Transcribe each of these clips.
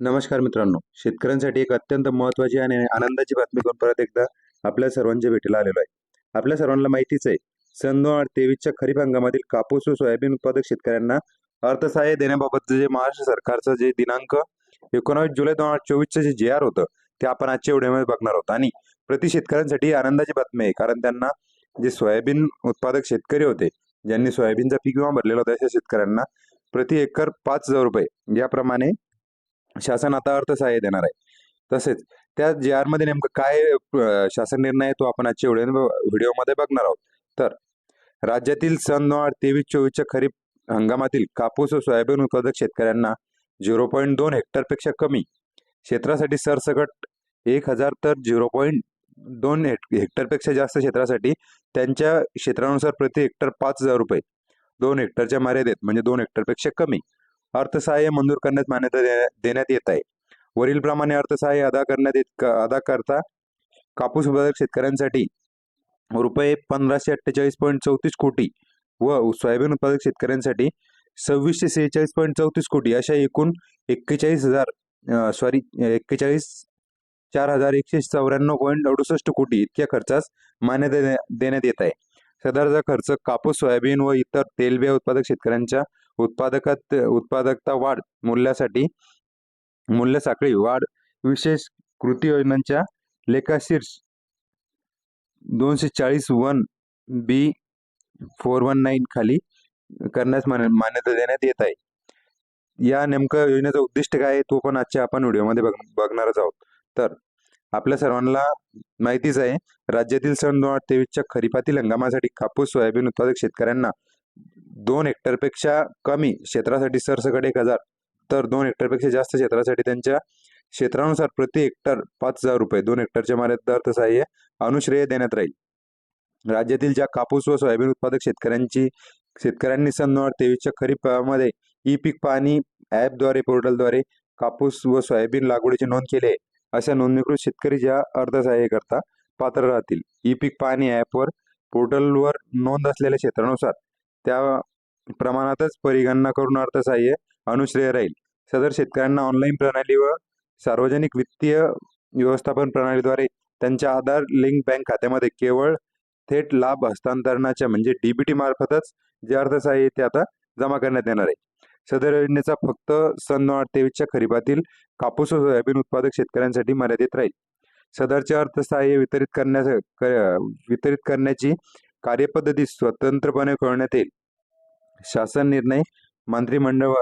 नमस्कार मित्रांनो. शेतकऱ्यांसाठी एक अत्यंत महत्त्वाची आणि आनंदाची बातमी घेऊन परत एकदा आपल्या सर्वांच्या भेटीला आलेलो आहे. आपल्या सर्वांना माहितीच आहे सन दोन हजार तेवीसच्या खरीप हंगामातील कापूस व सोयाबीन उत्पादक शेतकऱ्यांना अर्थसहाय्य देण्याबाबतचं जे महाराष्ट्र सरकारचं जे दिनांक एकोणावीस जुलै दोन हजार चोवीसचं जे जे आर होतं ते आपण आजच्या व्हिडिओमध्ये बघणार आहोत. आणि प्रति शेतकऱ्यांसाठी आनंदाची बातमी आहे कारण त्यांना जे सोयाबीन उत्पादक शेतकरी होते ज्यांनी सोयाबीनचा पीक विमा भरलेला होता अशा शेतकऱ्यांना प्रति एकर पाच हजार रुपये याप्रमाणे शासन आता अर्थसहाय्य देणार आहे. तसेच त्या जे आरमध्ये नेमकं काय शासन निर्णय आहे तो आपण आजच्या व्हिडिओ व्हिडिओमध्ये बघणार आहोत. तर राज्यातील सन दोन हजार तेवीस चोवीसच्या खरीप हंगामातील कापूस व सोयाबीन उत्पादक शेतकऱ्यांना झिरो पॉईंट दोन हेक्टरपेक्षा कमी क्षेत्रासाठी सरसकट एक हजार तर झिरो पॉईंट दोन हेक्ट हेक्टरपेक्षा जास्त क्षेत्रासाठी त्यांच्या क्षेत्रानुसार प्रति हेक्टर पाच हजार रुपये दोन हेक्टरच्या मर्यादेत म्हणजे दोन हेक्टरपेक्षा कमी. अर्थसहाय्य मंजूर करण्यास मान्यता देण्यात येत आहे. वरील प्रमाणे अर्थसहाय्य अदा करण्यात येत अदा करता कापूस उत्पादक शेतकऱ्यांसाठी रुपये पंधराशे अठ्ठेचाळीस पॉईंट चौतीस कोटी व सोयाबीन उत्पादक शेतकऱ्यांसाठी सव्वीसशे सेहेचाळीस पॉईंट चौतीस कोटी अशा एकूण एक्केचाळीस हजार सॉरी एक्केचाळीस चार हजार एकशे चौऱ्याण्णव पॉईंट अडुसष्ट कोटी इतक्या खर्चास मान्यता देण्यात येत आहे. सदरचा खर्च कापूस सोयाबीन व इतर तेलबिया उत्पादक शेतकऱ्यांच्या उत्पादकात उत्पादकता वाढ मूल्यासाठी मूल्य साखळी वाढ विशेष कृती योजनांच्या लेखाशीर्ष दोनशे चाळीस one B four one nine खाली करण्यास मान- मान्यता देण्यात येत आहे. या नेमकं योजनेचं उद्दिष्ट काय आहे तो पण आजच्या आपण व्हिडिओमध्ये बघ बघणारच आहोत. तर आपल्या सर्वांना माहितीच आहे राज्यातील सन दोन हजार तेवीसच्या खरीपातील हंगामासाठी कापूस सोयाबीन उत्पादक शेतकऱ्यांना दोन हेक्टरपेक्षा कमी क्षेत्रासाठी सरसकट एक हजार तर दोन हेक्टरपेक्षा जास्त क्षेत्रासाठी त्यांच्या क्षेत्रानुसार प्रति हेक्टर पाच हजार रुपये. दोन हेक्टरच्या मर्यात दर सहाय्य अनुश्रेय देण्यात राहील. राज्यातील ज्या कापूस व सोयाबीन उत्पादक शेतकऱ्यांची शेतकऱ्यांनी सन दोन हजार तेवीसच्या खरीप ई पीक पाणी ॲपद्वारे पोर्टलद्वारे कापूस व सोयाबीन लागवडीची नोंद केली आहे. अशा नोंदणीकृत शेतकरी ज्या अर्थसहाय्य करता पात्र राहतील. ई पीक पाहणी ॲपवर पोर्टलवर नोंद असलेल्या क्षेत्रानुसार त्या प्रमाणातच परिगणना करून अर्थसहाय्य अनुश्रेय राहील. सदर शेतकऱ्यांना ऑनलाईन प्रणाली व सार्वजनिक वित्तीय व्यवस्थापन प्रणालीद्वारे त्यांच्या आधार लिंक बँक खात्यामध्ये केवळ थेट लाभ हस्तांतरणाच्या म्हणजे डीबीटी मार्फतच जे अर्थसहाय्य ते आता जमा करण्यात येणार आहे. सदर योजनेचा फक्त सन दोन हजार तेवीसच्या खरीपातील कापूस व सोयाबीन उत्पादक शेतकऱ्यांसाठी मर्यादित राहील. सदरचे अर्थसहाय्य वितरित करण्यास वितरित करण्याची कार्यपद्धती स्वतंत्रपणे कळण्यात येईल. शासन निर्णय मंत्रिमंडळ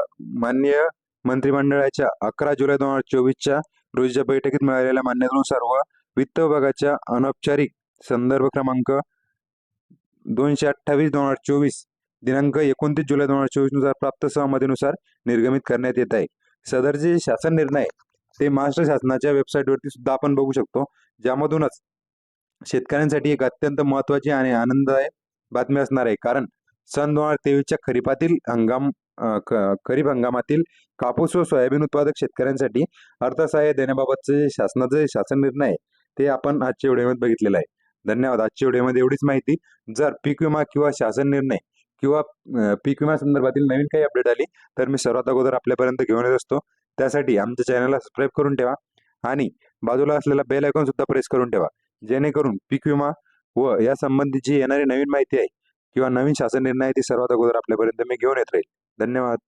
मान्य मंत्रिमंडळाच्या अकरा जुलै दोन हजार चोवीसच्या रोजीच्या बैठकीत मिळालेल्या मान्यतेनुसार व वित्त विभागाच्या अनौपचारिक संदर्भ क्रमांक दोनशे अठ्ठावीस दोन हजार चोवीस दिनांक एकोणतीस जुलै दोन हजार चोवीसनुसार प्राप्त सहमतीनुसार निर्गमित करण्यात येत आहे. सदरचे शासन निर्णय ते महाराष्ट्र शासनाच्या वेबसाईटवरती सुद्धा आपण बघू शकतो. ज्यामधूनच शेतकऱ्यांसाठी एक अत्यंत महत्वाची आणि आनंददायक बातमी असणार आहे. कारण सन दोन हजार तेवीसच्या खरीपातील हंगाम खरीप हंगामातील कापूस व सोयाबीन उत्पादक शेतकऱ्यांसाठी अर्थसहाय्य देण्याबाबतचे जे शासनाचं जे शासन निर्णय आहे ते आपण आजच्या व्हिडिओमध्ये बघितलेलं आहे. धन्यवाद. आजच्या व्हिडिओमध्ये एवढीच माहिती. जर पीक विमा किंवा शासन निर्णय किंवा पीक विमा संदर्भातील नवीन काही अपडेट आली तर मी सर्वात अगोदर आपल्यापर्यंत घेऊन येत असतो. त्यासाठी आमच्या चॅनलला सबस्क्राईब करून ठेवा आणि बाजूला असलेला बेल आयकॉन सुद्धा प्रेस करून ठेवा. जेणेकरून पीक विमा व या संबंधीची येणारी नवीन माहिती आहे किंवा नवीन शासन निर्णय ती सर्वात अगोदर आपल्यापर्यंत मी घेऊन येत राहील. धन्यवाद.